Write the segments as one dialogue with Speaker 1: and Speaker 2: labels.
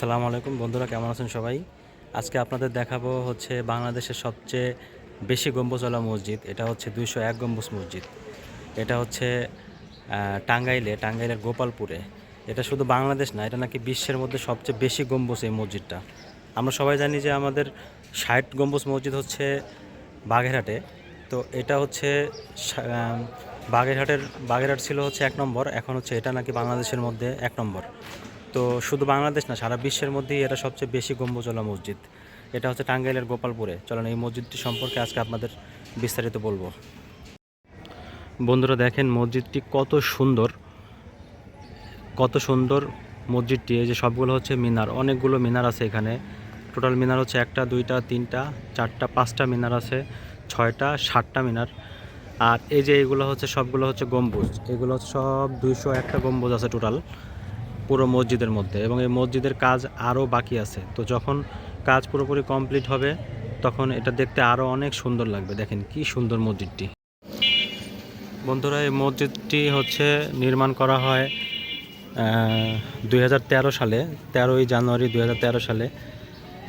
Speaker 1: আসসালামু আলাইকুম। বন্ধুরা, কেমন আছেন সবাই? আজকে আপনাদের দেখাবো হচ্ছে বাংলাদেশের সবচেয়ে বেশি গম্বুজওয়ালা মসজিদ। এটা হচ্ছে দুইশো এক গম্বুজ মসজিদ। এটা হচ্ছে টাঙ্গাইলে, টাঙ্গাইলের গোপালপুরে। এটা শুধু বাংলাদেশ না, এটা নাকি বিশ্বের মধ্যে সবচেয়ে বেশি গম্বুজ এই মসজিদটা। আমরা সবাই জানি যে আমাদের ষাট গম্বুজ মসজিদ হচ্ছে বাগেরহাটে। তো এটা হচ্ছে বাগেরহাটের, বাগেরহাট ছিল হচ্ছে এক নম্বর। এখন হচ্ছে এটা নাকি বাংলাদেশের মধ্যে এক নম্বর। তো শুধু বাংলাদেশ না, সারা বিশ্বের মধ্যেই এটা সবচেয়ে বেশি গম্বুজওয়ালা মসজিদ। এটা হচ্ছে টাঙ্গাইলের গোপালপুরে। চলেন এই মসজিদটি সম্পর্কে আজকে আপনাদের বিস্তারিত বলব। বন্ধুরা দেখেন, মসজিদটি কত সুন্দর। কত সুন্দর মসজিদটি। এই যে সবগুলো হচ্ছে মিনার। অনেকগুলো মিনার আছে এখানে। টোটাল মিনার হচ্ছে একটা, দুইটা, তিনটা, চারটা, পাঁচটা মিনার আছে, ছয়টা, সাতটা মিনার। আর এই যে এগুলো হচ্ছে, সবগুলো হচ্ছে গম্বুজ। এগুলো সব দুইশো একটা গম্বুজ আছে টোটাল। পুরো মসজিদের মধ্যে এবং এই মসজিদের কাজ আরও বাকি আছে। তো যখন কাজ পুরোপুরি কমপ্লিট হবে, তখন এটা দেখতে আরও অনেক সুন্দর লাগবে। দেখেন কি সুন্দর মসজিদটি। বন্ধুরা, এই মসজিদটি হচ্ছে নির্মাণ করা হয় দুই হাজার তেরো সালে, তেরোই জানুয়ারি দু হাজার তেরো সালে।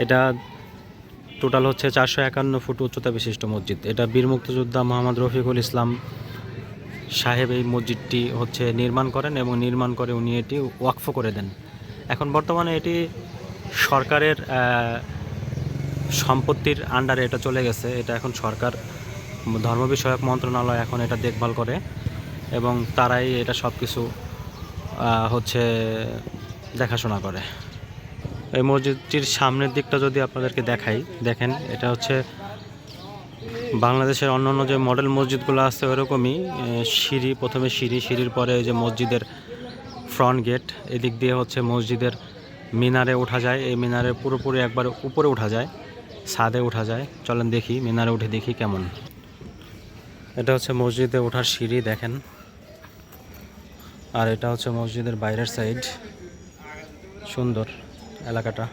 Speaker 1: এটা টোটাল হচ্ছে চারশো একান্ন ফুট উচ্চতা বিশিষ্ট মসজিদ। এটা বীর মুক্তিযোদ্ধা মোহাম্মদ রফিকুল ইসলাম সাহেব এই মসজিদটি হচ্ছে নির্মাণ করেন এবং নির্মাণ করে উনি এটি ওয়াকফ করে দেন। এখন বর্তমানে এটি সরকারের সম্পত্তির আন্ডারে এটা চলে গেছে। এটা এখন সরকার, ধর্ম বিষয়ক মন্ত্রণালয় এখন এটা দেখভাল করে এবং তারাই এটা সব কিছু হচ্ছে দেখাশোনা করে। এই মসজিদটির সামনের দিকটা যদি আপনাদেরকে দেখাই, দেখেন, এটা হচ্ছে বাংলাদেশের অন্যান্য যে মডেল মসজিদগুলো আছে ওরকমই সিঁড়ি, প্রথমে সিঁড়ি, সিঁড়ির পরে যে মসজিদের ফ্রন্ট গেট এদিক দিয়ে হচ্ছে মসজিদের মিনারে ওঠা যায়। এই মিনারে পুরোপুরি একবার উপরে ওঠা যায়, ছাদে ওঠা যায়। চলেন দেখি, মিনারে উঠে দেখি কেমন। এটা হচ্ছে মসজিদে ওঠার সিঁড়ি, দেখেন। আর এটা হচ্ছে মসজিদের বাইরের সাইড সুন্দর এলাকাটা।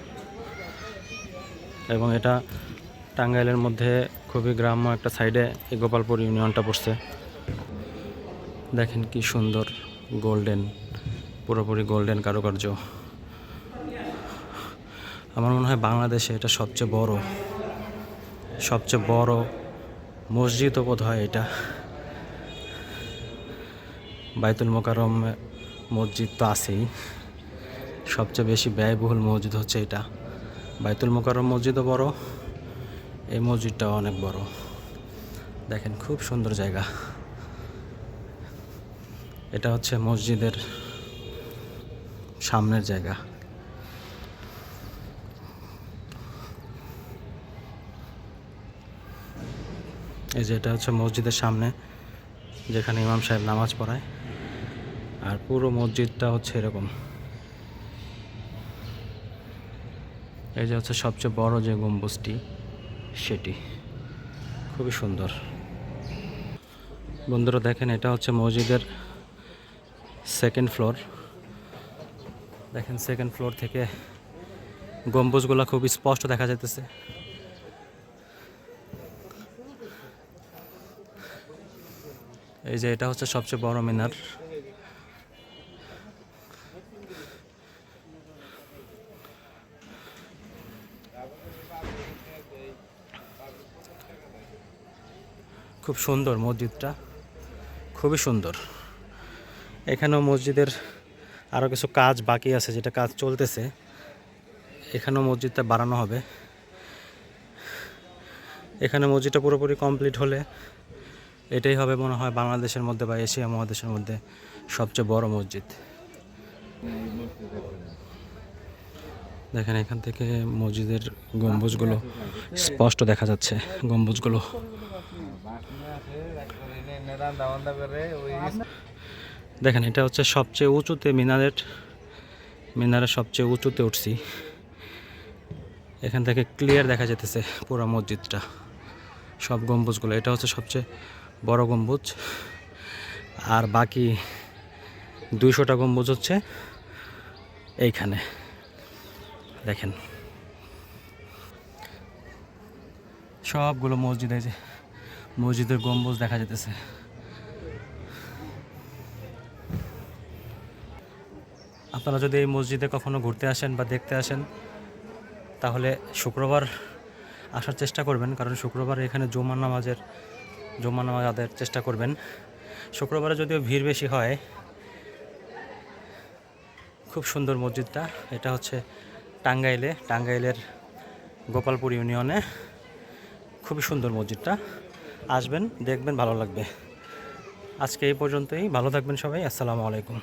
Speaker 1: এবং এটা টাঙ্গাইলের মধ্যে খুবই গ্রাম্য একটা সাইডে এই গোপালপুর ইউনিয়নটা পড়ছে। দেখেন কি সুন্দর গোল্ডেন, পুরোপুরি গোল্ডেন কারুকার্য। আমার মনে হয় বাংলাদেশে এটা সবচেয়ে বড় সবচেয়ে বড় মসজিদও বোধ হয় এটা। বাইতুল মোকারম মসজিদ তো আছেই। সবচেয়ে বেশি ব্যয়বহুল মসজিদ হচ্ছে এটা। বাইতুল মোকারম মসজিদও বড় এই মসজিদটাও অনেক বড়। দেখেন, খুব সুন্দর জায়গা। এটা হচ্ছে মসজিদের সামনের জায়গা। এই যে এটা হচ্ছে মসজিদের সামনে, যেখানে ইমাম সাহেব নামাজ পড়ায়। আর পুরো মসজিদটা হচ্ছে এরকম। এই যে হচ্ছে সবচেয়ে বড় যে গম্বুজটি। সেটি। খুবই সুন্দর। বন্ধুরা দেখেন, এটা হচ্ছে মসজিদের সেকেন্ড ফ্লোর দেখেন সেকেন্ড ফ্লোর থেকে গম্বুজগুলো খুব স্পষ্ট দেখা যাইতেছে। এই যে এটা হচ্ছে সবচেয়ে বড় মিনার। খুব সুন্দর মসজিদটা। খুবই সুন্দর। এখানেও মসজিদের আরও কিছু কাজ বাকি আছে যেটা কাজ চলতেছে। এখানেও মসজিদটা বাড়ানো হবে। এখানে মসজিদটা পুরোপুরি কমপ্লিট হলে এটাই হবে মনে হয় বাংলাদেশের মধ্যে বা এশিয়া মহাদেশের মধ্যে সবচেয়ে বড় মসজিদ। দেখেন এখান থেকে মসজিদের গম্বুজগুলো স্পষ্ট দেখা যাচ্ছে। গম্বুজগুলো দেখেন, এটা হচ্ছে সবচেয়ে উঁচুতে মিনারের মিনারের সবচেয়ে উঁচুতে উঠছি। এখান থেকে ক্লিয়ার দেখা যেতেছে পুরো মসজিদটা, সব গম্বুজগুলো। এটা হচ্ছে সবচেয়ে বড় গম্বুজ। আর বাকি দুইশোটা গম্বুজ হচ্ছে এইখানে। দেখেন, সবগুলো মসজিদ যে মসজিদের গম্বুজ দেখা যেতেছে আপনার যদি এই মসজিদে কখনো ঘুরতে আসেন বা দেখতে আসেন, তাহলে শুক্রবার আসার চেষ্টা করবেন, কারণ শুক্রবার এখানে জুমা নামাজের জুমা নামাজ আদায়ের চেষ্টা করবেন। শুক্রবারে যদিও ভিড় বেশি হয়, খুব সুন্দর মসজিদটা। এটা হচ্ছে টাঙ্গাইলে, টাঙ্গাইলের গোপালপুর ইউনিয়নে। খুবই সুন্দর মসজিদটা। আসবেন, দেখবেন, ভালো লাগবে। আজকে এই পর্যন্তই। ভালো থাকবেন সবাই। আসসালামু আলাইকুম।